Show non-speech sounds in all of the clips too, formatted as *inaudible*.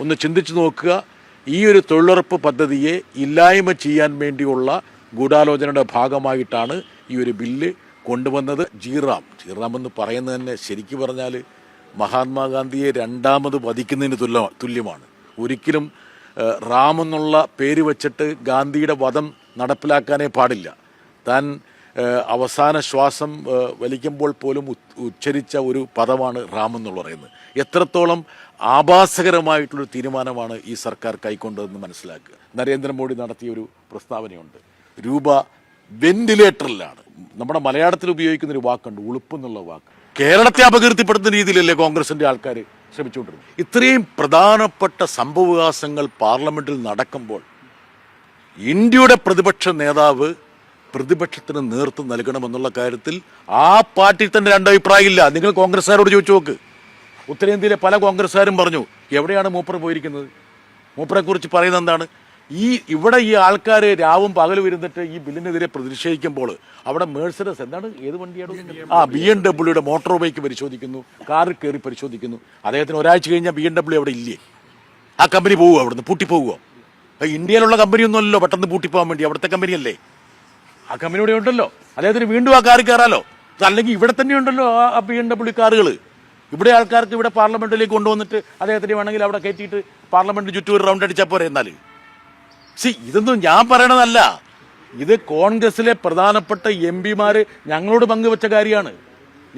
ഒന്ന് ചിന്തിച്ചു നോക്കുക. ഈ ഒരു തൊഴിലുറപ്പ് പദ്ധതിയെ ഇല്ലായ്മ ചെയ്യാൻ വേണ്ടിയുള്ള ഗൂഢാലോചനയുടെ ഭാഗമായിട്ടാണ് ഈ ഒരു ബില്ല് കൊണ്ടുവന്നത്. ജീറാം. ജീറാം എന്ന് പറയുന്നത് തന്നെ ശരിക്കു പറഞ്ഞാൽ മഹാത്മാഗാന്ധിയെ രണ്ടാമത് വധിക്കുന്നതിന് തുല്യ തുല്യമാണ്. ഒരിക്കലും റാം എന്നുള്ള പേര് വച്ചിട്ട് ഗാന്ധിയുടെ വധം നടപ്പിലാക്കാനേ പാടില്ല. താൻ അവസാന ശ്വാസം വലിക്കുമ്പോൾ പോലും ഉച്ചരിച്ച ഒരു പദമാണ് റാം എന്ന് പറയുന്നത്. എത്രത്തോളം ആഭാസകരമായിട്ടുള്ളൊരു തീരുമാനമാണ് ഈ സർക്കാർ കൈക്കൊണ്ടതെന്ന് മനസ്സിലാക്കുക. നരേന്ദ്രമോദി നടത്തിയ ഒരു പ്രസ്താവനയുണ്ട്. രൂപ വെന്റിലേറ്ററിലാണ്. നമ്മുടെ മലയാളത്തിൽ ഉപയോഗിക്കുന്ന ഒരു വാക്കുണ്ട് ഉളുപ്പ് എന്നുള്ള വാക്ക്. കേരളത്തെ അപകീർത്തിപ്പെടുത്തുന്ന രീതിയിലല്ലേ കോൺഗ്രസിന്റെ ആൾക്കാർ ശ്രമിച്ചുകൊണ്ടിരുന്നത്? ഇത്രയും പ്രധാനപ്പെട്ട സംഭവവികാസങ്ങൾ പാർലമെന്റിൽ നടക്കുമ്പോൾ ഇന്ത്യയുടെ പ്രതിപക്ഷ നേതാവ് പ്രതിപക്ഷത്തിന് നേതൃത്വം നൽകണമെന്നുള്ള കാര്യത്തിൽ ആ പാർട്ടിയിൽ തന്നെ രണ്ടഭിപ്രായമില്ല. നിങ്ങൾ കോൺഗ്രസ്സുകാരോട് ചോദിച്ചു നോക്ക്. ഉത്തരേന്ത്യയിലെ പല കോൺഗ്രസ്സുകാരും പറഞ്ഞു എവിടെയാണ് മൂപ്പർ പോയിരിക്കുന്നത്? മൂപ്പറെക്കുറിച്ച് പറയുന്നത് എന്താണ്? ഈ ഇവിടെ ഈ ആൾക്കാർ രാവും പകലും ഇരുന്നിട്ട് ഈ ബില്ലിനെതിരെ പ്രതിഷേധിക്കുമ്പോൾ അവിടെ മേഴ്സഡസ് എന്താണ്? ഏത് വണ്ടിയാണ്? ആ ബി എം ഡബ്ല്യൂയുടെ മോട്ടോർ ബൈക്ക് പരിശോധിക്കുന്നു കാറിൽ കയറി പരിശോധിക്കുന്നു. അദ്ദേഹത്തിന് ഒരാഴ്ച കഴിഞ്ഞാൽ ബി എം ഡബ്ല്യൂ അവിടെ ഇല്ലേ? ആ കമ്പനി പോവുക അവിടുന്ന്? പൂട്ടിപ്പോവുക ഇന്ത്യയിലുള്ള കമ്പനിയൊന്നുമല്ലോ പെട്ടെന്ന് പൂട്ടിപ്പോകാൻ വേണ്ടി അവിടുത്തെ കമ്പനിയല്ലേ? ആ കമ്പനി ഇവിടെ ഉണ്ടല്ലോ. അദ്ദേഹത്തിന് വീണ്ടും ആ കാറിൽ കയറാലോ? അല്ലെങ്കിൽ ഇവിടെ തന്നെ ഉണ്ടല്ലോ ആ ബി എം ഡബ്ല്യു കാറുകൾ ഇവിടെ ആൾക്കാർക്ക് ഇവിടെ പാർലമെന്റിലേക്ക് കൊണ്ടുവന്നിട്ട് അദ്ദേഹത്തിന് വേണമെങ്കിൽ അവിടെ കയറ്റിയിട്ട് പാർലമെന്റിന് ചുറ്റും ഒരു റൗണ്ട് അടിച്ചാൽ പോരെ എന്നാൽ സി ഇതൊന്നും ഞാൻ പറയണതല്ല. ഇത് കോൺഗ്രസിലെ പ്രധാനപ്പെട്ട എം പിമാര് ഞങ്ങളോട് പങ്കുവെച്ച കാര്യമാണ്.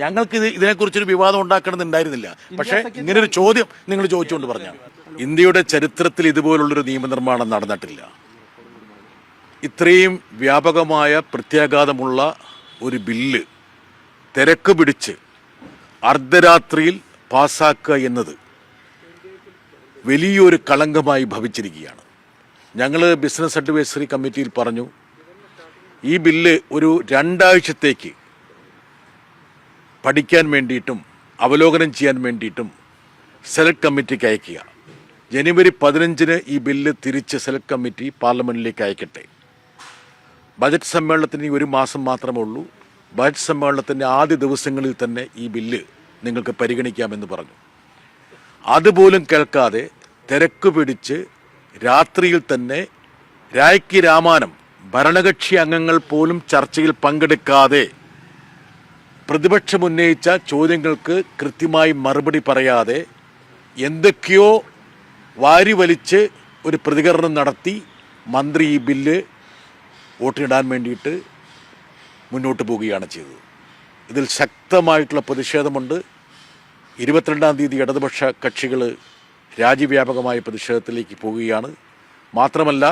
ഞങ്ങൾക്ക് ഇത് ഇതിനെക്കുറിച്ചൊരു വിവാദം ഉണ്ടാക്കണമെന്നുണ്ടായിരുന്നില്ല. പക്ഷേ ഇങ്ങനൊരു ചോദ്യം നിങ്ങൾ ചോദിച്ചുകൊണ്ട് പറഞ്ഞ. ഇന്ത്യയുടെ ചരിത്രത്തിൽ ഇതുപോലുള്ളൊരു നിയമനിർമ്മാണം നടന്നിട്ടില്ല. ഇത്രയും വ്യാപകമായ പ്രത്യാഘാതമുള്ള ഒരു ബില്ല് തിരക്ക് പിടിച്ച് അർദ്ധരാത്രിയിൽ പാസാക്കുക എന്നത് വലിയൊരു കളങ്കമായി ഭവിച്ചിരിക്കുകയാണ്. ഞങ്ങൾ ബിസിനസ് അഡ്വൈസറി കമ്മിറ്റിയിൽ പറഞ്ഞു ഈ ബില്ല് ഒരു രണ്ടാഴ്ചത്തേക്ക് പഠിക്കാൻ വേണ്ടിയിട്ടും അവലോകനം ചെയ്യാൻ വേണ്ടിയിട്ടും സെലക്ട് കമ്മിറ്റിക്ക് അയക്കുക. ജനുവരി പതിനഞ്ചിന് ഈ ബില്ല് തിരിച്ച് സെലക്ട് കമ്മിറ്റി പാർലമെന്റിലേക്ക് അയക്കട്ടെ. ബജറ്റ് സമ്മേളനത്തിന് ഒരു മാസം മാത്രമേ ഉള്ളൂ. ബജറ്റ് സമ്മേളനത്തിന്റെ ആദ്യ ദിവസങ്ങളിൽ തന്നെ ഈ ബില്ല് നിങ്ങൾക്ക് പരിഗണിക്കാമെന്ന് പറഞ്ഞു. അതുപോലും കേൾക്കാതെ തിരക്ക് പിടിച്ച് രാത്രിയിൽ തന്നെ രായ്ക്ക് രാമാനം ഭരണകക്ഷി അംഗങ്ങൾ പോലും ചർച്ചയിൽ പങ്കെടുക്കാതെ പ്രതിപക്ഷമുന്നയിച്ച ചോദ്യങ്ങൾക്ക് കൃത്യമായി മറുപടി പറയാതെ എന്തൊക്കെയോ വാരി വലിച്ച് ഒരു പ്രതികരണം നടത്തി മന്ത്രി ഈ ബില്ല് വോട്ടിനിടാൻ വേണ്ടിയിട്ട് മുന്നോട്ട് പോവുകയാണ് ചെയ്തത്. ഇതിൽ ശക്തമായിട്ടുള്ള പ്രതിഷേധമുണ്ട്. ഇരുപത്തിരണ്ടാം തീയതി ഇടതുപക്ഷ കക്ഷികൾ രാജ്യവ്യാപകമായ പ്രതിഷേധത്തിലേക്ക് പോവുകയാണ്. മാത്രമല്ല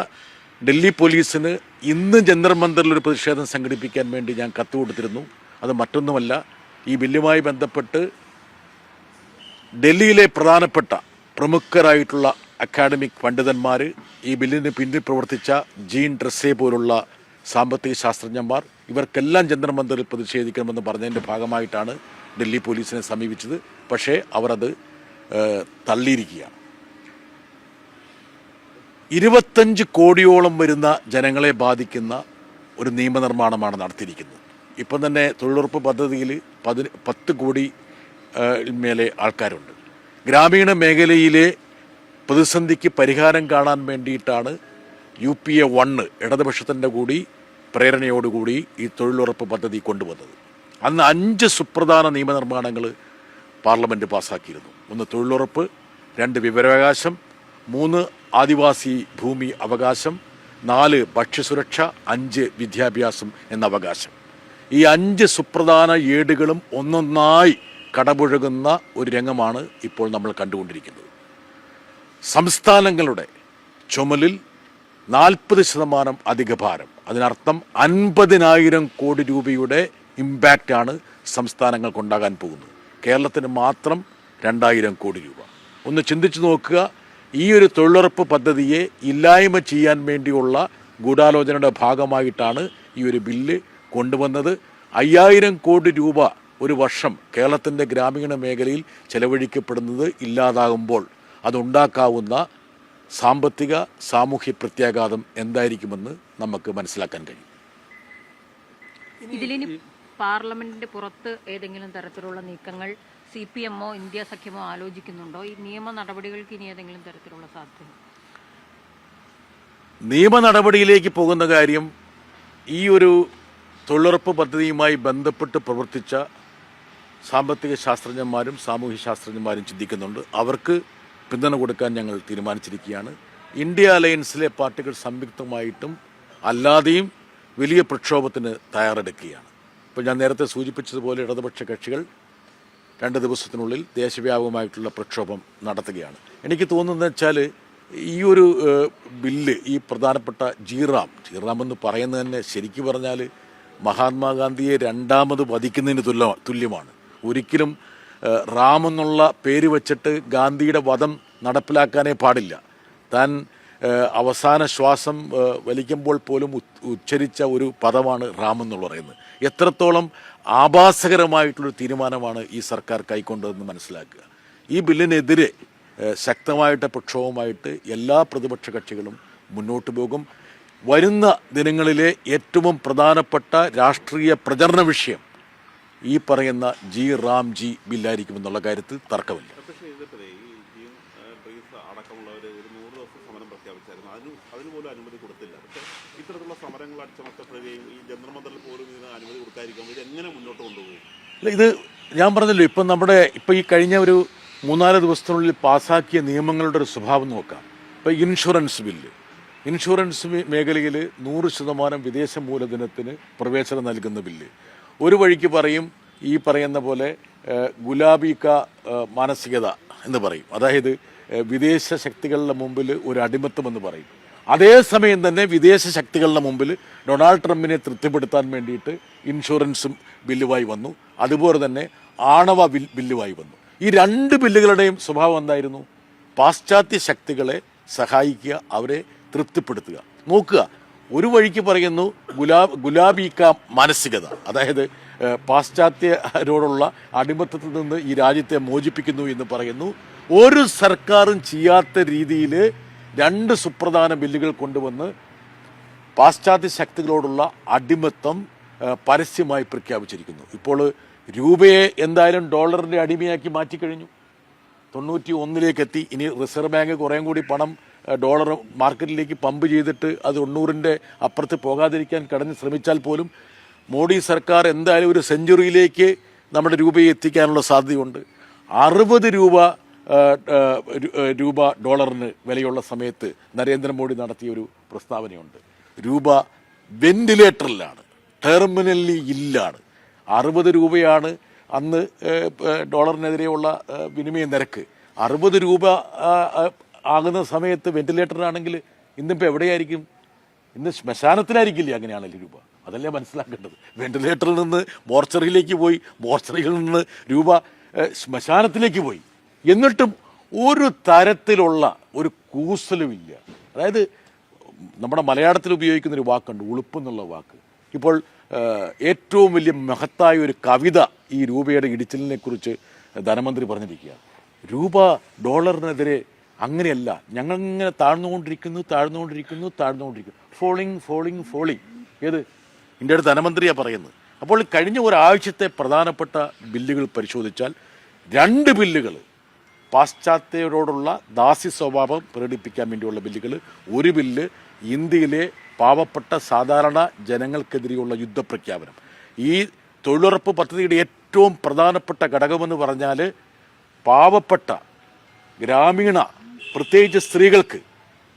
ഡൽഹി പോലീസിന് ഇന്ന് ജന്തർ മന്ദറിൽ ഒരു പ്രതിഷേധം സംഘടിപ്പിക്കാൻ വേണ്ടി ഞാൻ കത്ത് കൊടുത്തിരുന്നു. അത് മറ്റൊന്നുമല്ല ഈ ബില്ലുമായി ബന്ധപ്പെട്ട് ഡൽഹിയിലെ പ്രധാനപ്പെട്ട പ്രമുഖരായിട്ടുള്ള അക്കാഡമിക് പണ്ഡിതന്മാർ ഈ ബില്ലിന് പിന്നിൽ പ്രവർത്തിച്ച ജീൻ ഡ്രസ്സെ പോലുള്ള സാമ്പത്തിക ശാസ്ത്രജ്ഞന്മാർ ഇവർക്കെല്ലാം ജന്തർ പ്രതിഷേധിക്കണമെന്ന് പറഞ്ഞതിന്റെ ഭാഗമായിട്ടാണ് ഡൽഹി പോലീസിനെ സമീപിച്ചത്. പക്ഷേ ഏഹ്, തള്ളിയിരിക്കുകയാണ്. ഇരുപത്തഞ്ച് കോടിയോളം വരുന്ന ജനങ്ങളെ ബാധിക്കുന്ന ഒരു നിയമനിർമ്മാണമാണ് നടത്തിയിരിക്കുന്നത്. ഇപ്പം തന്നെ തൊഴിലുറപ്പ് പദ്ധതിയിൽ പതി പത്ത് കോടി മേലെ ആൾക്കാരുണ്ട്. ഗ്രാമീണ മേഖലയിലെ പ്രതിസന്ധിക്ക് പരിഹാരം കാണാൻ വേണ്ടിയിട്ടാണ് യു പി എ വണ്ണ് ഇടതുപക്ഷത്തിന്റെ കൂടി പ്രേരണയോടുകൂടി ഈ തൊഴിലുറപ്പ് പദ്ധതി കൊണ്ടുവന്നത്. അന്ന് അഞ്ച് സുപ്രധാന നിയമനിർമ്മാണങ്ങൾ പാർലമെന്റ് പാസ്സാക്കിയിരുന്നു ഒന്ന് തൊഴിലുറപ്പ് രണ്ട് വിവരാവകാശം മൂന്ന് ആദിവാസി ഭൂമി അവകാശം നാല് ഭക്ഷ്യസുരക്ഷ അഞ്ച് വിദ്യാഭ്യാസം എന്ന അവകാശം. ഈ അഞ്ച് സുപ്രധാന ഏടുകളും ഒന്നൊന്നായി കടപുഴകുന്ന ഒരു രംഗമാണ് ഇപ്പോൾ നമ്മൾ കണ്ടുകൊണ്ടിരിക്കുന്നത്. സംസ്ഥാനങ്ങളുടെ ചുമലിൽ നാൽപ്പത് ശതമാനം അധിക ഭാരം അതിനർത്ഥം അൻപതിനായിരം കോടി രൂപയുടെ ഇമ്പാക്റ്റാണ് സംസ്ഥാനങ്ങൾക്കുണ്ടാകാൻ പോകുന്നത്. കേരളത്തിന് മാത്രം രണ്ടായിരം കോടി രൂപ. ഒന്ന് ചിന്തിച്ചു നോക്കുക ഈ ഒരു തൊഴിലുറപ്പ് പദ്ധതിയെ ഇല്ലായ്മ ചെയ്യാൻ വേണ്ടിയുള്ള ഗൂഢാലോചനയുടെ ഭാഗമായിട്ടാണ് ഈ ഒരു ബില്ല് കൊണ്ടുവന്നത്. അയ്യായിരം കോടി രൂപ ഒരു വർഷം കേരളത്തിന്റെ ഗ്രാമീണ മേഖലയിൽ ചെലവഴിക്കപ്പെടുന്നത് ഇല്ലാതാകുമ്പോൾ അതുണ്ടാക്കാവുന്ന സാമ്പത്തിക സാമൂഹ്യ പ്രത്യാഘാതം എന്തായിരിക്കുമെന്ന് നമുക്ക് മനസ്സിലാക്കാൻ കഴിയും. ഇതിലിനി പാർലമെന്റിന്റെ പുറത്ത് ഏതെങ്കിലും തരത്തിലുള്ള നീക്കങ്ങൾ സി പി എമ്മോ ഇന്ത്യ സഖ്യമോ ആലോചിക്കുന്നുണ്ടോ? ഈ നിയമ നടപടികൾക്ക് ഇനി ഏതെങ്കിലും തരത്തിലുള്ള സാധ്യത നിയമ നടപടിയിലേക്ക് പോകുന്ന കാര്യം ഈ ഒരു തൊഴിലുറപ്പ് പദ്ധതിയുമായി ബന്ധപ്പെട്ട് പ്രവർത്തിച്ച സാമ്പത്തിക ശാസ്ത്രജ്ഞന്മാരും സാമൂഹ്യ ശാസ്ത്രജ്ഞന്മാരും ചിന്തിക്കുന്നുണ്ട്. അവർക്ക് പിന്തുണ കൊടുക്കാൻ ഞങ്ങൾ തീരുമാനിച്ചിരിക്കുകയാണ്. ഇന്ത്യ അലയൻസിലെ പാർട്ടികൾ സംയുക്തമായിട്ടും അല്ലാതെയും വലിയ പ്രക്ഷോഭത്തിന് തയ്യാറെടുക്കുകയാണ്. ഇപ്പോൾ ഞാൻ നേരത്തെ സൂചിപ്പിച്ചതുപോലെ ഇടതുപക്ഷ കക്ഷികൾ രണ്ട് ദിവസത്തിനുള്ളിൽ ദേശവ്യാപകമായിട്ടുള്ള പ്രക്ഷോഭം നടത്തുകയാണ്. എനിക്ക് തോന്നുന്നത് വെച്ചാൽ ഈ ഒരു ബില്ല് ഈ പ്രധാനപ്പെട്ട ജീറാം ജീറാം എന്ന് പറയുന്നത് തന്നെ ശരിക്ക് പറഞ്ഞാൽ മഹാത്മാഗാന്ധിയെ രണ്ടാമത് വധിക്കുന്നതിന് തുല്യ തുല്യമാണ്. ഒരിക്കലും റാം എന്നുള്ള പേര് വച്ചിട്ട് ഗാന്ധിയുടെ വധം നടപ്പിലാക്കാനേ പാടില്ല. താൻ അവസാന ശ്വാസം വലിക്കുമ്പോൾ പോലും ഉച്ചരിച്ച ഒരു പദമാണ് റാം പറയുന്നത്. എത്രത്തോളം ആഭാസകരമായിട്ടുള്ളൊരു തീരുമാനമാണ് ഈ സർക്കാർ കൈക്കൊണ്ടതെന്ന് മനസ്സിലാക്കുക. ഈ ബില്ലിനെതിരെ ശക്തമായിട്ട് പ്രക്ഷോഭമായിട്ട് എല്ലാ പ്രതിപക്ഷ കക്ഷികളും മുന്നോട്ട് പോകും. വരുന്ന ദിനങ്ങളിലെ ഏറ്റവും പ്രധാനപ്പെട്ട രാഷ്ട്രീയ പ്രചരണ വിഷയം ഈ പറയുന്ന ജി റാം ജി ബില്ലായിരിക്കും എന്നുള്ള കാര്യത്തിൽ തർക്കമില്ല. ഇത് ഞാൻ പറഞ്ഞല്ലോ ഇപ്പം നമ്മുടെ ഇപ്പം ഈ കഴിഞ്ഞ ഒരു മൂന്നാൽ ദിവസത്തിനുള്ളിൽ പാസാക്കിയ നിയമങ്ങളുടെ ഒരു സ്വഭാവം നോക്കാം. ഇപ്പം ഇൻഷുറൻസ് ബില്ല്. ഇൻഷുറൻസ് മേഖലയിൽ നൂറ് ശതമാനം വിദേശ മൂലധനത്തിന് പ്രവേശനം നൽകുന്ന ബില്ല്. ഒരു വഴിക്ക് പറയും ഈ പറയുന്ന പോലെ ഏഹ്, ഗുലാബി ക ഏഹ്, മാനസികത എന്ന് പറയും. അതായത് വിദേശ ശക്തികളുടെ മുമ്പിൽ ഒരു അടിമത്തം എന്ന് പറയും. അതേസമയം തന്നെ വിദേശ ശക്തികളുടെ മുമ്പിൽ ഡൊണാൾഡ് ട്രംപിനെ തൃപ്തിപ്പെടുത്താൻ വേണ്ടിയിട്ട് ഇൻഷുറൻസും ബില്ലുമായി വന്നു. അതുപോലെ തന്നെ ആണവ ബിൽ ബില്ലുമായി വന്നു. ഈ രണ്ട് ബില്ലുകളുടെയും സ്വഭാവം എന്തായിരുന്നു? പാശ്ചാത്യ ശക്തികളെ സഹായിക്കുക അവരെ തൃപ്തിപ്പെടുത്തുക. നോക്കുക ഒരു വഴിക്ക് പറയുന്നു ഗുലാബ് ഗുലാബിക്ക മാനസികത. അതായത് പാശ്ചാത്യരോടുള്ള അടിമത്തത്തിൽ നിന്ന് ഈ രാജ്യത്തെ മോചിപ്പിക്കുന്നു എന്ന് പറയുന്നു. ഒരു സർക്കാരും ചെയ്യാത്ത രീതിയിൽ രണ്ട് സുപ്രധാന ബില്ലുകൾ കൊണ്ടുവന്ന് പാശ്ചാത്യ ശക്തികളോടുള്ള അടിമത്തം പരസ്യമായി പ്രഖ്യാപിച്ചിരിക്കുന്നു. ഇപ്പോൾ രൂപയെ എന്തായാലും ഡോളറിന്റെ അടിമയാക്കി മാറ്റിക്കഴിഞ്ഞു. തൊണ്ണൂറ്റി ഒന്നിലേക്ക് എത്തി. ഇനി റിസർവ് ബാങ്ക് കുറേം കൂടി പണം ഡോളർ മാർക്കറ്റിലേക്ക് പമ്പ് ചെയ്തിട്ട് അത് എണ്ണൂറിന്റെ അപ്പുറത്ത് പോകാതിരിക്കാൻ കടന്ന് ശ്രമിച്ചാൽ പോലും മോഡി സർക്കാർ എന്തായാലും ഒരു സെഞ്ചുറിയിലേക്ക് നമ്മുടെ രൂപയെ എത്തിക്കാനുള്ള സാധ്യതയുണ്ട്. അറുപത് രൂപ രൂപ ഡോളറിന് വിലയുള്ള സമയത്ത് നരേന്ദ്രമോദി നടത്തിയ ഒരു പ്രസ്താവനയുണ്ട്. രൂപ വെന്റിലേറ്ററിലാണ് ടെർമിനലി ഇല്ലാണ്. അറുപത് രൂപയാണ് അന്ന് ഡോളറിനെതിരെയുള്ള വിനിമയ നിരക്ക്. അറുപത് രൂപ ആകുന്ന സമയത്ത് വെന്റിലേറ്റർ ആണെങ്കിൽ ഇന്നിപ്പോൾ എവിടെയായിരിക്കും? ഇന്ന് ശ്മശാനത്തിലായിരിക്കില്ലേ അങ്ങനെയാണല്ലോ രൂപ. അതല്ലേ മനസ്സിലാക്കേണ്ടത്. വെന്റിലേറ്ററിൽ നിന്ന് മോർച്ചറിയിലേക്ക് പോയി മോർച്ചറിയിൽ നിന്ന് രൂപ ശ്മശാനത്തിലേക്ക് പോയി. എന്നിട്ടും ഒരു തരത്തിലുള്ള ഒരു കൂസലുമില്ല. അതായത് നമ്മുടെ മലയാളത്തിൽ ഉപയോഗിക്കുന്ന ഒരു വാക്കുണ്ട് ഉളുപ്പ് എന്നുള്ള വാക്ക്. ഇപ്പോൾ ഏറ്റവും വലിയ മഹത്തായ ഒരു കവിത ഈ രൂപയുടെ ഇടിച്ചിലിനെക്കുറിച്ച് ധനമന്ത്രി പറഞ്ഞിരിക്കുക രൂപ ഡോളറിനെതിരെ അങ്ങനെയല്ല. ഞങ്ങൾ ഇങ്ങനെ താഴ്ന്നുകൊണ്ടിരിക്കുന്നു താഴ്ന്നുകൊണ്ടിരിക്കുന്നു താഴ്ന്നുകൊണ്ടിരിക്കുന്നു. ഫോളിങ് ഫോളിങ് ഫോളിങ് ഏത്? ഇന്ത്യയുടെ ധനമന്ത്രിയാണ് പറയുന്നത്. അപ്പോൾ കഴിഞ്ഞ ഒരാഴ്ചത്തെ പ്രധാനപ്പെട്ട ബില്ലുകൾ പരിശോധിച്ചാൽ രണ്ട് ബില്ലുകൾ പാശ്ചാത്യരോടുള്ള ദാസ്യ സ്വഭാവം പ്രകടിപ്പിക്കാൻ വേണ്ടിയുള്ള ബില്ലുകൾ ഒരു ബില്ല് ഇന്ത്യയിലെ പാവപ്പെട്ട സാധാരണ ജനങ്ങൾക്കെതിരെയുള്ള യുദ്ധപ്രഖ്യാപനം. ഈ തൊഴിലുറപ്പ് പദ്ധതിയുടെ ഏറ്റവും പ്രധാനപ്പെട്ട ഘടകമെന്ന് പറഞ്ഞാൽ പാവപ്പെട്ട ഗ്രാമീണ പ്രത്യേകിച്ച് സ്ത്രീകൾക്ക്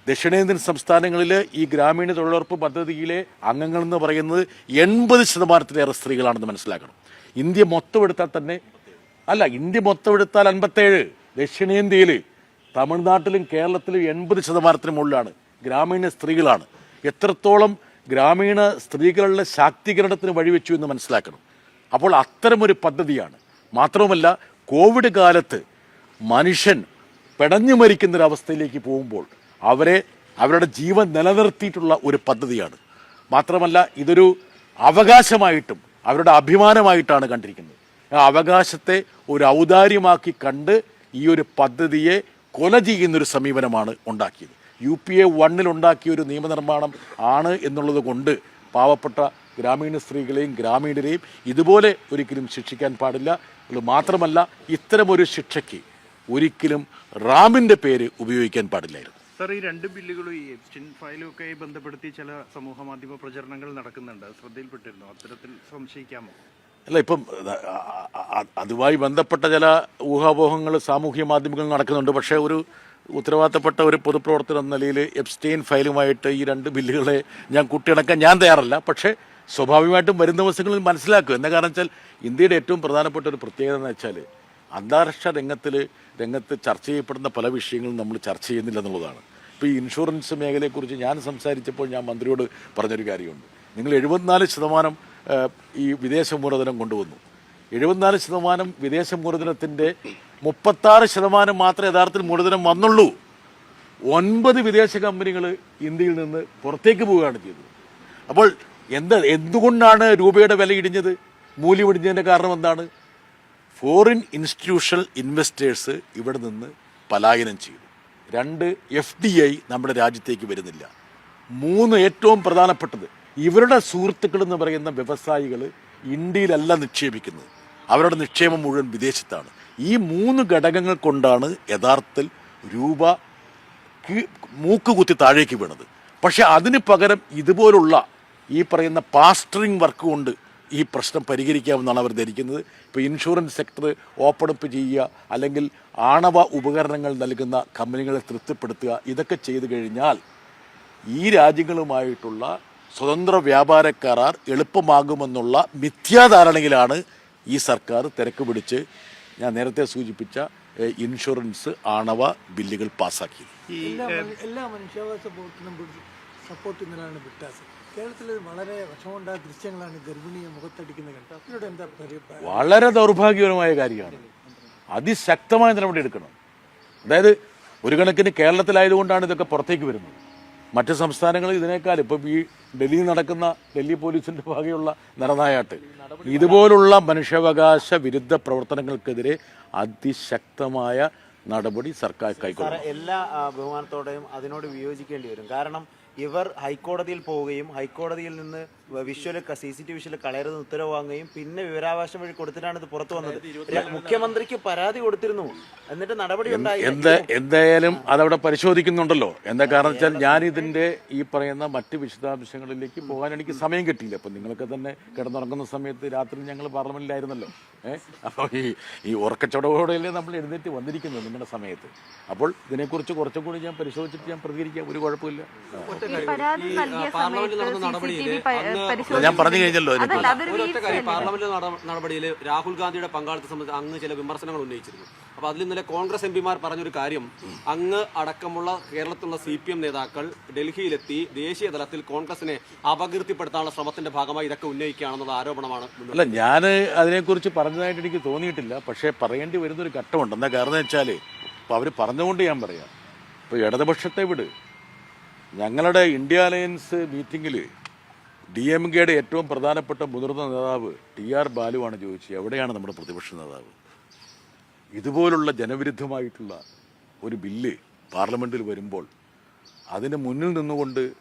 ദക്ഷിണേന്ത്യൻ സംസ്ഥാനങ്ങളിൽ ഈ ഗ്രാമീണ തൊഴിലുറപ്പ് പദ്ധതിയിലെ അംഗങ്ങൾ എന്ന് പറയുന്നത് എൺപത് ശതമാനത്തിലേറെ സ്ത്രീകളാണെന്ന് മനസ്സിലാക്കണം. ഇന്ത്യ മൊത്തം എടുത്താൽ തന്നെ അല്ല ഇന്ത്യ മൊത്തം എടുത്താൽ അൻപത്തേഴ്. ദക്ഷിണേന്ത്യയിൽ തമിഴ്നാട്ടിലും കേരളത്തിലും എൺപത് ശതമാനത്തിന് മുകളിലാണ്. ഗ്രാമീണ സ്ത്രീകളാണ്. എത്രത്തോളം ഗ്രാമീണ സ്ത്രീകളുടെ ശാക്തീകരണത്തിന് വഴിവെച്ചു എന്ന് മനസ്സിലാക്കണം. അപ്പോൾ അത്തരമൊരു പദ്ധതിയാണ്. മാത്രവുമല്ല കോവിഡ് കാലത്ത് മനുഷ്യൻ പിടഞ്ഞു മരിക്കുന്നൊരവസ്ഥയിലേക്ക് പോകുമ്പോൾ അവരെ അവരുടെ ജീവൻ നിലനിർത്തിയിട്ടുള്ള ഒരു പദ്ധതിയാണ്. മാത്രമല്ല ഇതൊരു അവകാശമായിട്ടും അവരുടെ അഭിമാനമായിട്ടാണ് കണ്ടിരിക്കുന്നത്. ആ അവകാശത്തെ ഒരു ഔദാര്യമാക്കി കണ്ട് ഈ ഒരു പദ്ധതിയെ കൊല ചെയ്യുന്നൊരു സമീപനമാണ് ഉണ്ടാക്കിയത്. യു പി എ വണ്ണിൽ ഉണ്ടാക്കിയ ഒരു നിയമനിർമ്മാണം ആണ് എന്നുള്ളത് കൊണ്ട് പാവപ്പെട്ട ഗ്രാമീണ സ്ത്രീകളെയും ഗ്രാമീണരെയും ഇതുപോലെ ഒരിക്കലും ശിക്ഷിക്കാൻ പാടില്ല. മാത്രമല്ല ഇത്തരമൊരു ശിക്ഷയ്ക്ക് ഒരിക്കലും റാമിന്റെ പേര് ഉപയോഗിക്കാൻ പാടില്ലായിരുന്നു. സർ ഈ രണ്ട് ബില്ലുകളും ഈ എപ്സ്റ്റീൻ ഫയലും ഒക്കെ ബന്ധപ്പെടുത്തി ചില സമൂഹ മാധ്യമ പ്രചരണങ്ങൾ നടക്കുന്നുണ്ട്. ശ്രദ്ധയിൽപ്പെട്ടിരുന്നു? അത്തരത്തിൽ സംശയിക്കാമോ? അല്ല ഇപ്പം അതുമായി ബന്ധപ്പെട്ട ചില ഊഹാപോഹങ്ങൾ സാമൂഹ്യ മാധ്യമങ്ങളിൽ നടക്കുന്നുണ്ട്. പക്ഷേ ഒരു ഉത്തരവാദിത്തപ്പെട്ട ഒരു പൊതുപ്രവർത്തനം എന്ന നിലയിൽ എബ്സ്റ്റെയിൻ ഫയലുമായിട്ട് ഈ രണ്ട് ബില്ലുകളെ ഞാൻ കൂട്ടിയിണക്കാൻ ഞാൻ തയ്യാറല്ല. പക്ഷേ സ്വാഭാവികമായിട്ടും വരും ദിവസങ്ങളിൽ മനസ്സിലാക്കും എന്താ കാരണം വെച്ചാൽ ഇന്ത്യയുടെ ഏറ്റവും പ്രധാനപ്പെട്ട ഒരു പ്രത്യേകത എന്ന് വെച്ചാൽ അന്താരാഷ്ട്ര രംഗത്തിൽ രംഗത്ത് ചർച്ച ചെയ്യപ്പെടുന്ന പല വിഷയങ്ങളും നമ്മൾ ചർച്ച ചെയ്യുന്നില്ല എന്നുള്ളതാണ്. ഇപ്പോൾ ഈ ഇൻഷുറൻസ് മേഖലയെക്കുറിച്ച് ഞാൻ സംസാരിച്ചപ്പോൾ ഞാൻ മന്ത്രിയോട് പറഞ്ഞൊരു കാര്യമുണ്ട്. നിങ്ങൾ എഴുപത്തിനാല് ശതമാനം ഈ വിദേശ മൂലധനം കൊണ്ടുവന്നു. എഴുപത്തിനാല് ശതമാനം വിദേശ മൂലധനത്തിന്റെ മുപ്പത്താറ് ശതമാനം മാത്രമേ യഥാർത്ഥത്തിൽ മൂലധനം വന്നുള്ളൂ. ഒൻപത് വിദേശ കമ്പനികൾ ഇന്ത്യയിൽ നിന്ന് പുറത്തേക്ക് പോവുകയാണ് ചെയ്തത്. അപ്പോൾ എന്താ എന്തുകൊണ്ടാണ് രൂപയുടെ വില ഇടിഞ്ഞത്? മൂല്യം ഇടിഞ്ഞതിന്റെ കാരണം എന്താണ്? ഫോറിൻ ഇൻസ്റ്റിറ്റ്യൂഷണൽ ഇൻവെസ്റ്റേഴ്സ് ഇവിടെ നിന്ന് പലായനം ചെയ്തു. രണ്ട് എഫ് ഡി ഐ നമ്മുടെ രാജ്യത്തേക്ക് വരുന്നില്ല. മൂന്ന് ഏറ്റവും പ്രധാനപ്പെട്ടത് ഇവരുടെ സുഹൃത്തുക്കൾ എന്ന് പറയുന്ന വ്യവസായികൾ ഇന്ത്യയിലല്ല നിക്ഷേപിക്കുന്നത്. അവരുടെ നിക്ഷേപം മുഴുവൻ വിദേശത്താണ്. ഈ മൂന്ന് ഘടകങ്ങൾ കൊണ്ടാണ് യഥാർത്ഥത്തിൽ രൂപ മൂക്കുകുത്തി താഴേക്ക് വീണത്. പക്ഷെ അതിന് പകരം ഇതുപോലുള്ള ഈ പറയുന്ന പാസ്റ്ററിങ് വർക്ക് കൊണ്ട് ഈ പ്രശ്നം പരിഹരിക്കാമെന്നാണ് അവർ ധരിക്കുന്നത്. ഇപ്പോൾ ഇൻഷുറൻസ് സെക്ടർ ഓപ്പൺ അപ്പ് ചെയ്യുക അല്ലെങ്കിൽ ആണവ ഉപകരണങ്ങൾ നൽകുന്ന കമ്പനികളെ തൃപ്തിപ്പെടുത്തുക ഇതൊക്കെ ചെയ്തു കഴിഞ്ഞാൽ ഈ രാജ്യങ്ങളുമായിട്ടുള്ള സ്വതന്ത്ര വ്യാപാര കരാർ എളുപ്പമാകുമെന്നുള്ള മിഥ്യാധാരണയിലാണ് ഈ സർക്കാർ തിരക്ക് പിടിച്ച് ഞാൻ നേരത്തെ സൂചിപ്പിച്ച ഇൻഷുറൻസ് ആണവ ബില്ലുകൾ പാസ്സാക്കിയത് എല്ലാ മന- എല്ലാ മനുഷ്യാവകാശ പ്രവർത്തനം സപ്പോർട്ട് ചെയ്യുന്നതിനാണ് വിട്ടാസ്. കേരളത്തിൽ വളരെ വിഷമമുണ്ടായ ദൃശ്യങ്ങളാണ് ഗർഭിണിയെ മുഖത്തടിക്കുന്ന കണ്ടത്. അതിനോട് എന്താ വളരെ ദൗർഭാഗ്യകരമായ കാര്യമാണ്. അതിശക്തമായ നടപടി എടുക്കണം. അതായത് ഒരു കണക്കിന് കേരളത്തിലായതുകൊണ്ടാണ് ഇതൊക്കെ പുറത്തേക്ക് വരുന്നത്. മറ്റു സംസ്ഥാനങ്ങളിൽ ഇതിനേക്കാൾ ഇപ്പം ഈ ഡൽഹിയിൽ നടക്കുന്ന ഡൽഹി പോലീസിന്റെ ഭാഗമുള്ള നിറനായാട്ട് ഇതുപോലുള്ള മനുഷ്യാവകാശ വിരുദ്ധ പ്രവർത്തനങ്ങൾക്കെതിരെ അതിശക്തമായ നടപടി സർക്കാർ കൈക്കൊള്ളണം. എല്ലാ ബഹുമാനത്തോടെയും അതിനോട് വിയോജിക്കേണ്ടി വരും. കാരണം ഇവർ ഹൈക്കോടതിയിൽ പോവുകയും ഹൈക്കോടതിയിൽ നിന്ന് visual C C T visual കളയരുത് ഉത്തരവ് വാങ്ങുകയും പിന്നെ വിവരാവകാശം വഴി കൊടുത്തിട്ടാണ് ഇത് പുറത്തു വന്നത് മുഖ്യമന്ത്രിക്ക് പരാതി കൊടുത്തിരുന്നു. എന്നിട്ട് നടപടി ഉണ്ടായില്ല. എന്ത് എന്തായാലും അതവിടെ പരിശോധിക്കുന്നുണ്ടല്ലോ. എന്താ കാരണം വെച്ചാൽ ഞാൻ ഇതിന്റെ ഈ പറയുന്ന മറ്റ് വിശദാംശങ്ങളിലേക്ക് പോകാൻ എനിക്ക് സമയം കിട്ടിയില്ല. അപ്പൊ നിങ്ങളൊക്കെ തന്നെ കിടന്നുറങ്ങുന്ന സമയത്ത് രാത്രി ഞങ്ങൾ പാർലമെന്റിലായിരുന്നല്ലോ. ഏഹ് അപ്പോൾ ഈ ഈ ഉറക്കച്ചടവോടെയല്ലേ നമ്മൾ എഴുന്നേറ്റ് വന്നിരിക്കുന്നത് നിങ്ങളുടെ സമയത്ത്. അപ്പോൾ ഇതിനെക്കുറിച്ച് കുറച്ചും കൂടി ഞാൻ പരിശോധിച്ചിട്ട് ഞാൻ പ്രതികരിക്കാം. ഒരു കുഴപ്പമില്ല. പാർലമെന്റിൽ നടന്ന നടപടിയിൽ ഞാൻ പറഞ്ഞു കഴിഞ്ഞല്ലോ പാർലമെന്റ് നടപടിയിൽ രാഹുൽ ഗാന്ധിയുടെ പങ്കാളിത്തം സംബന്ധിച്ച് അങ്ങ് ചില വിമർശനങ്ങൾ ഉന്നയിച്ചിരുന്നു. അപ്പൊ അതിൽ ഇന്നലെ കോൺഗ്രസ് എം പിമാർ പറഞ്ഞൊരു കാര്യം അങ്ങ് അടക്കമുള്ള കേരളത്തിലുള്ള സി പി എം നേതാക്കൾ ഡൽഹിയിലെത്തി ദേശീയ തലത്തിൽ കോൺഗ്രസിനെ അപകീർത്തിപ്പെടുത്താനുള്ള ശ്രമത്തിന്റെ ഭാഗമായി ഇതൊക്കെ ഉന്നയിക്കുകയാണെന്നുള്ള ആരോപണമാണ് അല്ല ഞാൻ അതിനെക്കുറിച്ച് പറഞ്ഞതായിട്ട് എനിക്ക് തോന്നിയിട്ടില്ല. പക്ഷേ പറയേണ്ടി വരുന്ന വരുന്നൊരു ഘട്ടമുണ്ട്. എന്താ കാരണം വെച്ചാൽ ഇപ്പോൾ അവർ പറഞ്ഞുകൊണ്ട് ഞാൻ പറയാം. ഇപ്പോൾ ഇടതുപക്ഷത്തെ വിട്. ഞങ്ങളുടെ ഇന്ത്യ അലയൻസ് മീറ്റിങ്ങിൽ ഡി എം കെയുടെ ഏറ്റവും പ്രധാനപ്പെട്ട മുതിർന്ന നേതാവ് ടി ആർ ബാലുവാണ് ചോദിച്ചത്. എവിടെയാണ് നമ്മുടെ പ്രതിപക്ഷ നേതാവ്? ഇതുപോലുള്ള ജനവിരുദ്ധമായിട്ടുള്ള ഒരു ബില്ല് പാർലമെന്റിൽ വരുമ്പോൾ അതിന് മുന്നിൽ നിന്നുകൊണ്ട്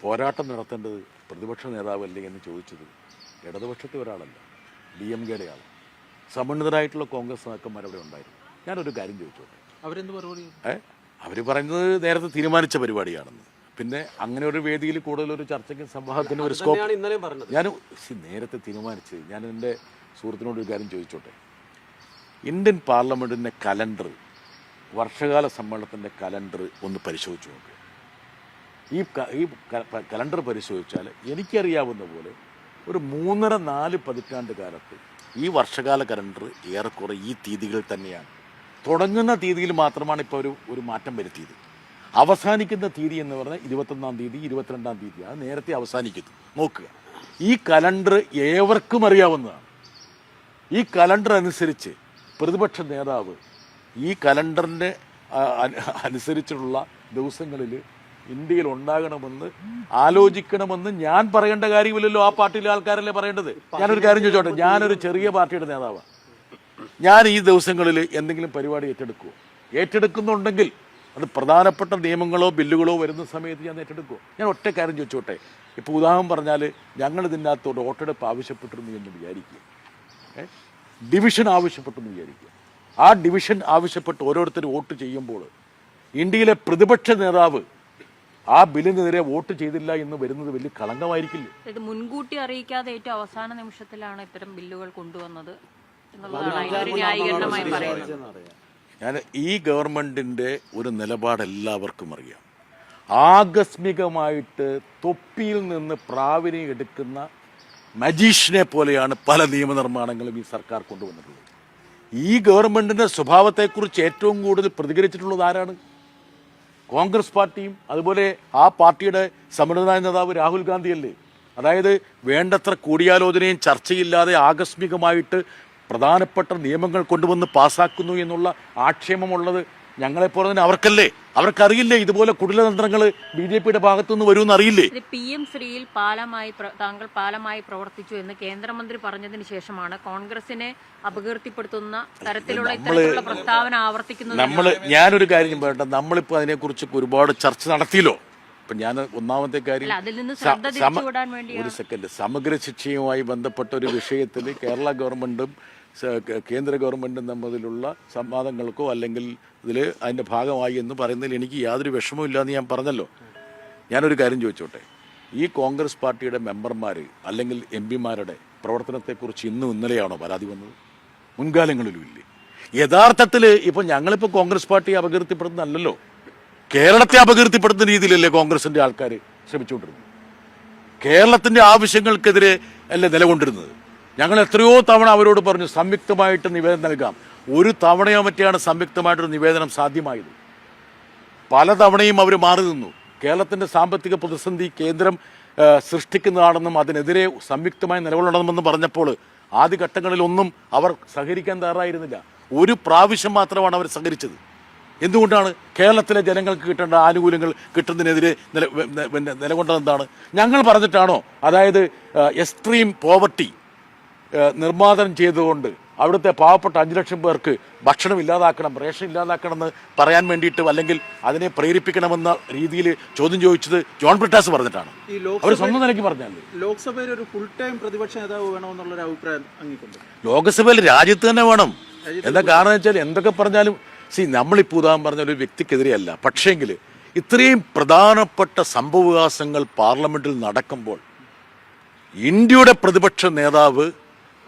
പോരാട്ടം നടത്തേണ്ടത് പ്രതിപക്ഷ നേതാവല്ലേ എന്ന് ചോദിച്ചത് ഇടതുപക്ഷത്തെ ഒരാളല്ല ഡി എം കെയുടെ ആൾ സമന്വിതരായിട്ടുള്ള കോൺഗ്രസ് നേതാക്കന്മാർ അവിടെ ഉണ്ടായിരുന്നു. ഞാനൊരു കാര്യം ചോദിച്ചോട്ടെ? അവരെന്ത് മറുപടി ഏ? അവർ പറയുന്നത് നേരത്തെ തീരുമാനിച്ച പരിപാടിയാണെന്ന്. പിന്നെ അങ്ങനെ ഒരു വേദിയിൽ കൂടുതൽ ഒരു ചർച്ചയ്ക്കും സംവാദത്തിനും ഒരു സ്കോപ്പ് ഇന്നലെയും പറഞ്ഞത്. ഞാൻ നേരത്തെ തീരുമാനിച്ചത്. ഞാൻ എന്റെ സുഹൃത്തിനോട് ഒരു കാര്യം ചോദിച്ചോട്ടെ? ഇന്ത്യൻ പാർലമെന്റിന്റെ കലണ്ടർ വർഷകാല സമ്മേളനത്തിന്റെ കലണ്ടർ ഒന്ന് പരിശോധിച്ച് നോക്കുക ഈ ഈ കലണ്ടർ പരിശോധിച്ചാൽ എനിക്കറിയാവുന്ന പോലെ ഒരു മൂന്നര നാല് പതിറ്റാണ്ട് കാലത്ത് ഈ വർഷകാല കലണ്ടർ ഏറെക്കുറെ ഈ തീയതികൾ തന്നെയാണ്. തുടങ്ങുന്ന തീയതിയിൽ മാത്രമാണ് ഇപ്പോൾ ഒരു ഒരു മാറ്റം വരുത്തിയത്. അവസാനിക്കുന്ന തീയതി എന്ന് പറഞ്ഞാൽ ഇരുപത്തൊന്നാം തീയതി ഇരുപത്തിരണ്ടാം തീയതി. അത് നേരത്തെ അവസാനിക്കുന്നു. നോക്കുക. ഈ കലണ്ടർ ഏവർക്കും അറിയാവുന്നതാണ്. ഈ കലണ്ടർ അനുസരിച്ച് പ്രതിപക്ഷ നേതാവ് ഈ കലണ്ടറിന്റെ അനുസരിച്ചുള്ള ദിവസങ്ങളിൽ ഇന്ത്യയിൽ ഉണ്ടാകണമെന്ന് ആലോചിക്കണമെന്ന് ഞാൻ പറയേണ്ട കാര്യമില്ലല്ലോ ആ പാർട്ടിയിലെ ആൾക്കാരല്ലേ പറയേണ്ടത്. ഞാനൊരു കാര്യം ചോദിച്ചോട്ടെ? ഞാനൊരു ചെറിയ പാർട്ടിയുടെ നേതാവാണ്. ഞാൻ ഈ ദിവസങ്ങളിൽ എന്തെങ്കിലും പരിപാടി ഏറ്റെടുക്കുമോ ഏറ്റെടുക്കുന്നുണ്ടെങ്കിൽ അത് പ്രധാനപ്പെട്ട നിയമങ്ങളോ ബില്ലുകളോ വരുന്ന സമയത്ത് ഞാൻ ഏറ്റെടുക്കുമോ ഞാൻ ഒറ്റ കാര്യം ചോദിച്ചോട്ടെ. ഇപ്പോൾ ഉദാഹരണം പറഞ്ഞാൽ ഞങ്ങൾ ഇതിനകത്ത് വോട്ടെടുപ്പ് ആവശ്യപ്പെട്ടിരുന്നു എന്ന് വിചാരിക്കുക. ഡിവിഷൻ ആവശ്യപ്പെട്ടെന്ന് വിചാരിക്കുക. ആ ഡിവിഷൻ ആവശ്യപ്പെട്ട് ഓരോരുത്തർ വോട്ട് ചെയ്യുമ്പോൾ ഇന്ത്യയിലെ പ്രതിപക്ഷ നേതാവ് ആ ബില്ലിനെതിരെ വോട്ട് ചെയ്തില്ല എന്ന് വരുന്നത് വലിയ കളങ്കമായിരിക്കില്ല? ഇത് മുൻകൂട്ടി അറിയിക്കാതെ ഏറ്റവും അവസാന നിമിഷത്തിലാണ് ഇത്തരം ബില്ലുകൾ കൊണ്ടുവന്നത് എന്നുള്ളതാണ് അതിനൊരു ന്യായീകരണമായി പറയുന്നത്. ഞാൻ ഈ ഗവൺമെന്റിന്റെ ഒരു നിലപാട് എല്ലാവർക്കും അറിയാം. ആകസ്മികമായിട്ട് തൊപ്പിയിൽ നിന്ന് പ്രാവിനെ എടുക്കുന്ന മജീഷിനെ പോലെയാണ് പല നിയമനിർമ്മാണങ്ങളും ഈ സർക്കാർ കൊണ്ടുവന്നിട്ടുള്ളത്. ഈ ഗവൺമെന്റിന്റെ സ്വഭാവത്തെക്കുറിച്ച് ഏറ്റവും കൂടുതൽ പ്രതികരിച്ചിട്ടുള്ളത് ആരാണ്? കോൺഗ്രസ് പാർട്ടിയും അതുപോലെ ആ പാർട്ടിയുടെ സമ്മതിദായ നേതാവ് രാഹുൽ ഗാന്ധിയല്ലേ? അതായത് വേണ്ടത്ര കൂടിയാലോചനയും ചർച്ചയില്ലാതെ ആകസ്മികമായിട്ട് പ്രധാനപ്പെട്ട നിയമങ്ങൾ കൊണ്ടുവന്ന് പാസ്സാക്കുന്നു എന്നുള്ള ആക്ഷേപമുള്ളത് ഞങ്ങളെപ്പോലെ തന്നെ അവർക്കല്ലേ? അവർക്കറിയില്ലേ ഇതുപോലെ കുടിലതന്ത്രങ്ങൾ ബി ജെ പിയുടെ ഭാഗത്തുനിന്ന് വരുമെന്ന് അറിയില്ലേ? പി എം ശ്രീയിൽ പാലമായി താങ്കൾ പാലമായി പ്രവർത്തിച്ചു എന്ന് കേന്ദ്രമന്ത്രി പറഞ്ഞതിന് ശേഷമാണ് കോൺഗ്രസിനെ അപകീർത്തിപ്പെടുത്തുന്ന തരത്തിലുള്ള ഇത്തരത്തിലുള്ള പ്രസ്താവന ആവർത്തിക്കുന്നത് നമ്മൾ ഞാനൊരു കാര്യം പറയട്ടെ. നമ്മളിപ്പോൾ അതിനെക്കുറിച്ച് ഒരുപാട് ചർച്ച നടത്തിയല്ലോ. ഇപ്പൊ ഞാൻ ഒന്നാമത്തെ കാര്യം. ഒരു സെക്കൻഡ് സമഗ്ര ശിക്ഷയുമായി ബന്ധപ്പെട്ട ഒരു വിഷയത്തിൽ കേരള കേ- കേന്ദ്ര ഗവൺമെന്റും തമ്മിലുള്ള സംവാദങ്ങൾക്കോ അല്ലെങ്കിൽ ഇതിൽ അതിന്റെ ഭാഗമായി എന്ന് പറയുന്നതിൽ എനിക്ക് യാതൊരു വിഷമവും ഇല്ലയെന്ന് ഞാൻ പറഞ്ഞല്ലോ. ഞാനൊരു കാര്യം ചോദിച്ചോട്ടെ. ഈ കോൺഗ്രസ് പാർട്ടിയുടെ മെമ്പർമാർ അല്ലെങ്കിൽ എം പിമാരുടെ പ്രവർത്തനത്തെക്കുറിച്ച് ഇന്നും ഇന്നലെയാണോ പരാതി വന്നത്? മുൻകാലങ്ങളിലും ഇല്ലേ? യഥാർത്ഥത്തിൽ ഇപ്പോൾ ഞങ്ങളിപ്പോൾ കോൺഗ്രസ് പാർട്ടിയെ അപകീർത്തിപ്പെടുന്നതല്ലല്ലോ കേരളത്തെ അപകീർത്തിപ്പെടുത്തുന്ന രീതിയിലല്ലേ കോൺഗ്രസിന്റെ ആൾക്കാർ ശ്രമിച്ചുകൊണ്ടിരുന്നത്? കേരളത്തിന്റെ ആവശ്യങ്ങൾക്കെതിരെ അല്ലേ നിലകൊണ്ടിരുന്നത്? ഞങ്ങൾ എത്രയോ തവണ അവരോട് പറഞ്ഞു സംയുക്തമായിട്ട് നിവേദനം നൽകാം. ഒരു തവണയോ മറ്റെയാണ് സംയുക്തമായിട്ടൊരു നിവേദനം സാധ്യമായത്. പലതവണയും അവർ മാറി നിന്നു. കേരളത്തിന്റെ സാമ്പത്തിക പ്രതിസന്ധി കേന്ദ്രം സൃഷ്ടിക്കുന്നതാണെന്നും അതിനെതിരെ സംയുക്തമായി നിലകൊള്ളണമെന്ന് പറഞ്ഞപ്പോൾ ആദ്യഘട്ടങ്ങളിലൊന്നും അവർ സഹകരിക്കാൻ തയ്യാറായിരുന്നില്ല. ഒരു പ്രാവശ്യം മാത്രമാണ് അവർ സഹകരിച്ചത്. എന്തുകൊണ്ടാണ്? കേരളത്തിലെ ജനങ്ങൾക്ക് കിട്ടേണ്ട ആനുകൂല്യങ്ങൾ കിട്ടുന്നതിനെതിരെ നില നെ- പിന്നെ നിലകൊണ്ടത് എന്താണ് ഞങ്ങൾ പറഞ്ഞിട്ടാണോ? അതായത് എക്സ്ട്രീം പോവർട്ടി നിർമ്മാർജനം ചെയ്തുകൊണ്ട് അവിടുത്തെ പാവപ്പെട്ട അഞ്ചു ലക്ഷം പേർക്ക് ഭക്ഷണം ഇല്ലാതാക്കണം റേഷൻ ഇല്ലാതാക്കണം എന്ന് പറയാൻ വേണ്ടിയിട്ട് അല്ലെങ്കിൽ അതിനെ പ്രേരിപ്പിക്കണമെന്ന രീതിയിൽ ചോദ്യം ചോദിച്ചത് ജോൺ ബ്രിട്ടാസ് പറഞ്ഞിട്ടാണ്. അവർ സ്വന്തം നിലയ്ക്ക് പറഞ്ഞാൽ ലോക്സഭയിൽ ഒരു ഫുൾ ടൈം പ്രതിപക്ഷ നേതാവ് വേണമെന്നുള്ളൊരു അഭിപ്രായം ലോകസഭയിൽ രാജ്യത്ത് തന്നെ വേണം. എന്താ കാരണം വെച്ചാൽ എന്തൊക്കെ പറഞ്ഞാലും സി നമ്മളിപ്പോൾ ഉദാഹരണം പറഞ്ഞ ഒരു വ്യക്തിക്കെതിരെയല്ല. പക്ഷേങ്കിൽ ഇത്രയും പ്രധാനപ്പെട്ട സംഭവവികാസങ്ങൾ പാർലമെന്റിൽ നടക്കുമ്പോൾ ഇന്ത്യയുടെ പ്രതിപക്ഷ നേതാവ്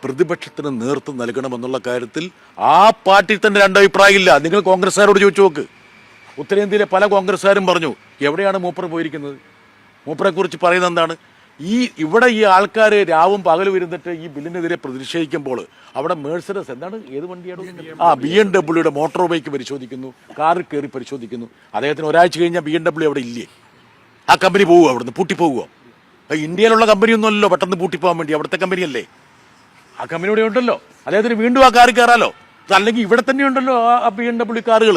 പ്രതിപക്ഷത്തിന് നേതൃത്വം നൽകണമെന്നുള്ള കാര്യത്തിൽ ആ പാർട്ടിയിൽ തന്നെ രണ്ടഭിപ്രായമില്ല. നിങ്ങൾ കോൺഗ്രസ്സുകാരോട് ചോദിച്ചു നോക്ക്. ഉത്തരേന്ത്യയിലെ പല കോൺഗ്രസ്സുകാരും പറഞ്ഞു എവിടെയാണ് മൂപ്പർ പോയിരിക്കുന്നത്? മൂപ്പറെ കുറിച്ച് പറയുന്നത് എന്താണ്? ഈ ഇവിടെ ഈ ആൾക്കാർ രാവും പകലും ഇരുന്നിട്ട് ഈ ബില്ലിനെതിരെ പ്രതിഷേധിക്കുമ്പോൾ അവിടെ മേഴ്സഡസ് എന്താണ്? ഏത് വണ്ടിയാണ്? ആ ബി എം ഡബ്ല്യൂയുടെ മോട്ടോർ ബൈക്ക് പരിശോധിക്കുന്നു കാറിൽ കയറി പരിശോധിക്കുന്നു. അദ്ദേഹത്തിന് ഒരാഴ്ച കഴിഞ്ഞാൽ ബി എം ഡബ്ല്യൂ അവിടെ ഇല്ലേ? ആ കമ്പനി പോവുക അവിടുന്ന് പൂട്ടിപ്പോവുക. ഇന്ത്യയിലുള്ള കമ്പനിയൊന്നുമല്ലോ പെട്ടെന്ന് പൂട്ടിപ്പോകാൻ വേണ്ടി അവിടുത്തെ കമ്പനിയല്ലേ? ആ കമ്പനി ഇവിടെ ഉണ്ടല്ലോ അദ്ദേഹത്തിന് വീണ്ടും ആ കാറിൽ കയറാലോ. അല്ലെങ്കിൽ ഇവിടെ തന്നെ ഉണ്ടല്ലോ ആ ബി എം ഡബ്ല്യൂ കാറുകൾ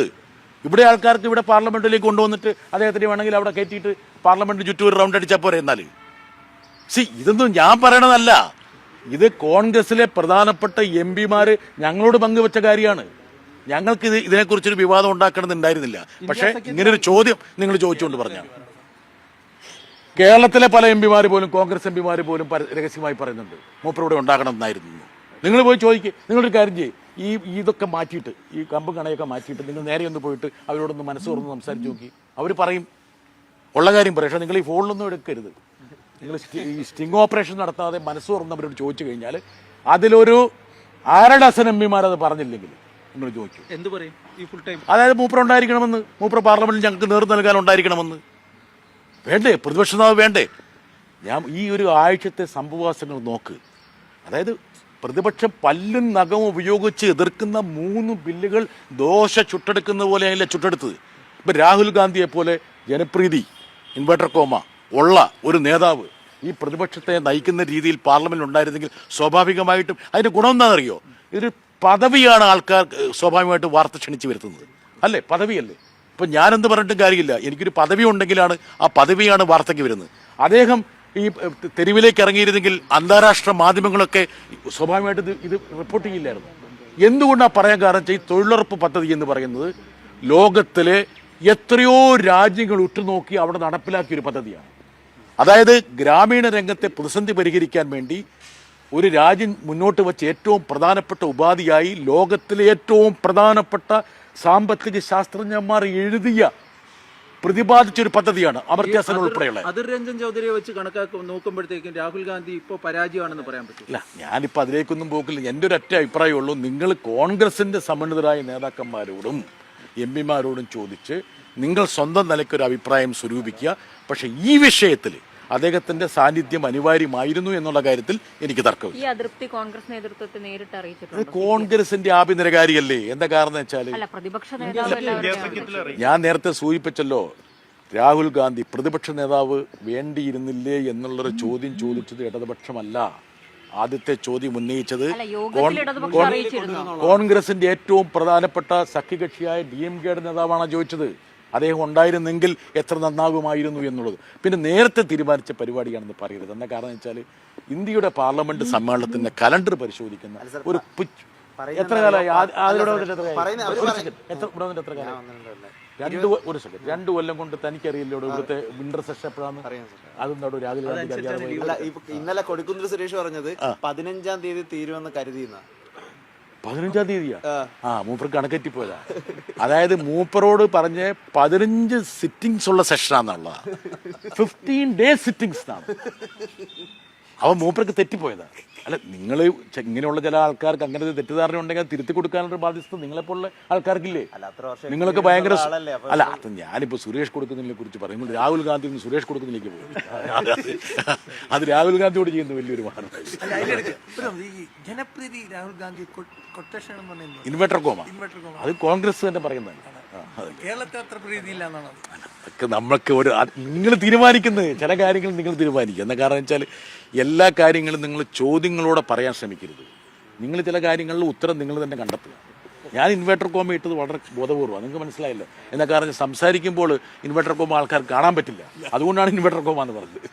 ഇവിടെ ആൾക്കാർക്ക് ഇവിടെ പാർലമെന്റിലേക്ക് കൊണ്ടുവന്നിട്ട് അദ്ദേഹത്തിന് വേണമെങ്കിൽ അവിടെ കയറ്റിയിട്ട് പാർലമെന്റ് ചുറ്റും ഒരു റൗണ്ട് അടിച്ചാൽ പോരെ എന്നാൽ സി ഇതൊന്നും ഞാൻ പറയണതല്ല. ഇത് കോൺഗ്രസിലെ പ്രധാനപ്പെട്ട എം പിമാര് ഞങ്ങളോട് പങ്കുവെച്ച കാര്യമാണ്. ഞങ്ങൾക്ക് ഇത് ഇതിനെക്കുറിച്ചൊരു വിവാദം ഉണ്ടാക്കണമെന്നുണ്ടായിരുന്നില്ല. പക്ഷേ ഇങ്ങനൊരു ചോദ്യം നിങ്ങൾ ചോദിച്ചുകൊണ്ട് പറഞ്ഞാണ് കേരളത്തിലെ പല എം പിമാർ പോലും കോൺഗ്രസ് എം പിമാർ പോലും രഹസ്യമായി പറയുന്നുണ്ട്. മൂപ്പർ ഉണ്ടാകണം എന്നായിരുന്നു. നിങ്ങൾ പോയി ചോദിക്കുക നിങ്ങളൊരു കാര്യം ചെയ്യും. ഈ ഇതൊക്കെ മാറ്റിയിട്ട് ഈ കമ്പും കണയൊക്കെ മാറ്റിയിട്ട് നിങ്ങൾ നേരെ ഒന്ന് പോയിട്ട് അവരോടൊന്ന് മനസ്സ് തുറന്ന് സംസാരിച്ച് നോക്കി. അവർ പറയും ഉള്ള കാര്യം പറയും. പക്ഷേ നിങ്ങൾ ഈ ഫോണിലൊന്നും എടുക്കരുത്. നിങ്ങൾ ഈ സ്റ്റിംഗ് ഓപ്പറേഷൻ നടത്താതെ മനസ്സ് തുറന്ന് അവരോട് ചോദിച്ചു കഴിഞ്ഞാൽ അതിലൊരു അര ഡസൻ എം പിമാർ അത് പറഞ്ഞില്ലെങ്കിൽ നിങ്ങൾ ചോദിച്ചു എന്ത് പറയും? അതായത് മൂപ്പർ ഉണ്ടായിരിക്കണമെന്ന് മൂപ്പർ പാർലമെന്റിൽ ഞങ്ങൾക്ക് നേർ നൽകാൻ ഉണ്ടായിരിക്കണമെന്ന്. വേണ്ടേ? പ്രതിപക്ഷ നേതാവ് വേണ്ടേ? ഞാൻ ഈ ഒരു ആഴ്ചത്തെ സംഭവവാസങ്ങൾ നോക്ക്. അതായത് പ്രതിപക്ഷം പല്ലും നഖവും ഉപയോഗിച്ച് എതിർക്കുന്ന മൂന്ന് ബില്ലുകൾ ദോശ ചുട്ടെടുക്കുന്ന പോലെയല്ല ചുട്ടെടുത്തത്. ഇപ്പം രാഹുൽ ഗാന്ധിയെ പോലെ ജനപ്രീതി ഇൻവെർട്ടർ കോമ ഉള്ള ഒരു നേതാവ് ഈ പ്രതിപക്ഷത്തെ നയിക്കുന്ന രീതിയിൽ പാർലമെന്റ് ഉണ്ടായിരുന്നെങ്കിൽ സ്വാഭാവികമായിട്ടും അതിന്റെ ഗുണം എന്താണെന്നറിയോ? ഇതൊരു പദവിയാണ് ആൾക്കാർ സ്വാഭാവികമായിട്ടും വാർത്ത ക്ഷണിച്ചു വരുത്തുന്നത്. അല്ലേ? പദവിയല്ലേ? ഇപ്പം ഞാനെന്ത് പറഞ്ഞിട്ടും കാര്യമില്ല. എനിക്കൊരു പദവി ഉണ്ടെങ്കിലാണ് ആ പദവിയാണ് വാർത്തയ്ക്ക് വരുന്നത്. അദ്ദേഹം ഈ തെരുവിലേക്ക് ഇറങ്ങിയിരുന്നെങ്കിൽ അന്താരാഷ്ട്ര മാധ്യമങ്ങളൊക്കെ സ്വാഭാവികമായിട്ട് ഇത് ഇത് റിപ്പോർട്ട് ചെയ്യില്ലായിരുന്നു. എന്തുകൊണ്ടാണ് പറയാൻ കാരണം ഈ തൊഴിലുറപ്പ് പദ്ധതി എന്ന് പറയുന്നത് ലോകത്തിലെ എത്രയോ രാജ്യങ്ങൾ ഉറ്റുനോക്കി അവിടെ നടപ്പിലാക്കിയ ഒരു പദ്ധതിയാണ്. അതായത് ഗ്രാമീണ രംഗത്തെ പ്രതിസന്ധി പരിഹരിക്കാൻ വേണ്ടി ഒരു രാജ്യം മുന്നോട്ട് വെച്ച ഏറ്റവും പ്രധാനപ്പെട്ട ഉപാധിയായി ലോകത്തിലെ ഏറ്റവും പ്രധാനപ്പെട്ട സാമ്പത്തിക ശാസ്ത്രജ്ഞന്മാർ എഴുതിയ പ്രതിപാദിച്ച ഒരു പദ്ധതിയാണ് അമർത്യാസൻ ഉൾപ്പെടെയുള്ള. അതിർ രഞ്ജൻ ചൗധരിയെ വെച്ച് കണക്കാക്കും നോക്കുമ്പോഴത്തേക്കും രാഹുൽ ഗാന്ധി ഇപ്പോൾ പരാജയമാണെന്ന് പറയാൻ പറ്റില്ല ഞാനിപ്പോൾ അതിലേക്കൊന്നും പോക്കില്ല. എന്റെ ഒരു ഒറ്റ അഭിപ്രായമുള്ളൂ. നിങ്ങൾ കോൺഗ്രസിന്റെ സമന്വിതരായ നേതാക്കന്മാരോടും എം പിമാരോടും ചോദിച്ച് നിങ്ങൾ സ്വന്തം നിലയ്ക്കൊരു അഭിപ്രായം സ്വരൂപിക്കുക. പക്ഷേ ഈ വിഷയത്തിൽ അദ്ദേഹത്തിന്റെ സാന്നിധ്യം അനിവാര്യമായിരുന്നു എന്നുള്ള കാര്യത്തിൽ എനിക്ക് തർക്കമില്ല. ഈ അതൃപ്തി കോൺഗ്രസ് നേതൃത്വത്തെ നേരിട്ട് അറിയിച്ചിട്ടുണ്ട്? കോൺഗ്രസിന്റെ ആഭ്യന്തരകാരിയല്ലേ എന്താ കാരണം വെച്ചാൽ അല്ല പ്രതിപക്ഷ നേതാവ് ഞാൻ നേരത്തെ സൂചിപ്പിച്ചല്ലോ രാഹുൽ ഗാന്ധി പ്രതിപക്ഷ നേതാവ് വേണ്ടിയിരുന്നില്ലേ എന്നുള്ളൊരു ചോദ്യം ചോദിച്ചത് ഇടതുപക്ഷമല്ല. ആദ്യത്തെ ചോദ്യം ഉന്നയിച്ചത് അല്ല, യോഗത്തിൽ കോൺ- ഇടതുപക്ഷം കോൺ- കോൺഗ്രസിന്റെ ഏറ്റവും പ്രധാനപ്പെട്ട സഖ്യകക്ഷിയായ ഡി എം കെയുടെ നേതാവാണ് ചോദിച്ചത്? അദ്ദേഹം ഉണ്ടായിരുന്നെങ്കിൽ എത്ര നന്നാകുമായിരുന്നു എന്നുള്ളത്. പിന്നെ നേരത്തെ തീരുമാനിച്ച പരിപാടിയാണെന്ന് പറയരുത്. എന്താ കാരണം വെച്ചാൽ ഇന്ത്യയുടെ പാർലമെന്റ് സമ്മേളനത്തിന്റെ കലണ്ടർ പരിശോധിക്കുന്ന ഒരു എത്ര കാലമായി? രണ്ടു എത്ര രണ്ട് ഒരു സെക്കൻഡ്. രണ്ട് കൊല്ലം കൊണ്ട് തനിക്കറിയില്ലോ ഇവിടുത്തെ വിന്റർ സെഷൻ എപ്പോഴാണ് അതെന്താടോ രാഹുൽ ഗാന്ധി ഇന്നലെ കൊടിക്കുന്നിൽ സുരേഷ് പറഞ്ഞത് പതിനഞ്ചാം തീയതി തീരുമെന്ന് കരുതിയെന്ന. പതിനഞ്ചാം തീയതിയാ. ആ. മൂപ്പർ കണക്കെറ്റി പോയതാ അതായത് മൂപ്പറോട് പറഞ്ഞ പതിനഞ്ച് സിറ്റിംഗ്സ് ഉള്ള സെഷനാന്നുള്ളതാ *laughs* ഫിഫ്റ്റീൻ ഡേ സിറ്റിംഗ്സ് ആണ് അവൻ മൂപ്പർക്ക് തെറ്റിപ്പോയതാ. അല്ല നിങ്ങൾ ഇങ്ങനെയുള്ള ചില ആൾക്കാർക്ക് അങ്ങനെ ഒരു തെറ്റിദ്ധാരണ ഉണ്ടെങ്കിൽ അത് തിരുത്തി കൊടുക്കാനുള്ള ബാധ്യത നിങ്ങളെപ്പോലുള്ള ആൾക്കാർക്കില്ലേ? നിങ്ങൾക്ക് ഭയങ്കര അല്ല അത് ഞാനിപ്പോ സുരേഷ് കൊടുക്കുന്നതിനെ കുറിച്ച് പറയുമ്പോൾ രാഹുൽ ഗാന്ധി നിന്ന് സുരേഷ് കൊടുക്കുന്നതിലേക്ക് പോകും. അത് രാഹുൽ ഗാന്ധിയോട് ചെയ്യുന്ന വലിയൊരു മാർഗം. ജനപ്രീതി Rahul Gandhi quotation inverter comma അത് കോൺഗ്രസ് തന്നെ പറയുന്നത് ആ, അതെ. കേരളത്തിൽ അത്ര പ്രീതിയില്ല എന്നാണ്. അതൊക്കെ നമ്മൾക്ക് ഒരു നിങ്ങൾ തീരുമാനിക്കുന്നത് ചില കാര്യങ്ങൾ നിങ്ങൾ തീരുമാനിക്കുക. എന്ന കാരണം വെച്ചാൽ എല്ലാ കാര്യങ്ങളും നിങ്ങൾ ചോദ്യങ്ങളോടെ പറയാൻ ശ്രമിക്കരുത്. നിങ്ങൾ ചില കാര്യങ്ങളിൽ ഉത്തരം നിങ്ങൾ തന്നെ കണ്ടെത്തുക. ഞാൻ ഇൻവേർട്ടർ കോമ ഇട്ടത് വളരെ ബോധപൂർവമാണ്. നിങ്ങൾക്ക് മനസ്സിലായില്ല. എന്നൊക്കെ കാരണം സംസാരിക്കുമ്പോൾ ഇൻവേർട്ടർ കോമ ആൾക്കാർ കാണാൻ പറ്റില്ല. അതുകൊണ്ടാണ് ഇൻവേർട്ടർ കോമ എന്ന് പറഞ്ഞത്.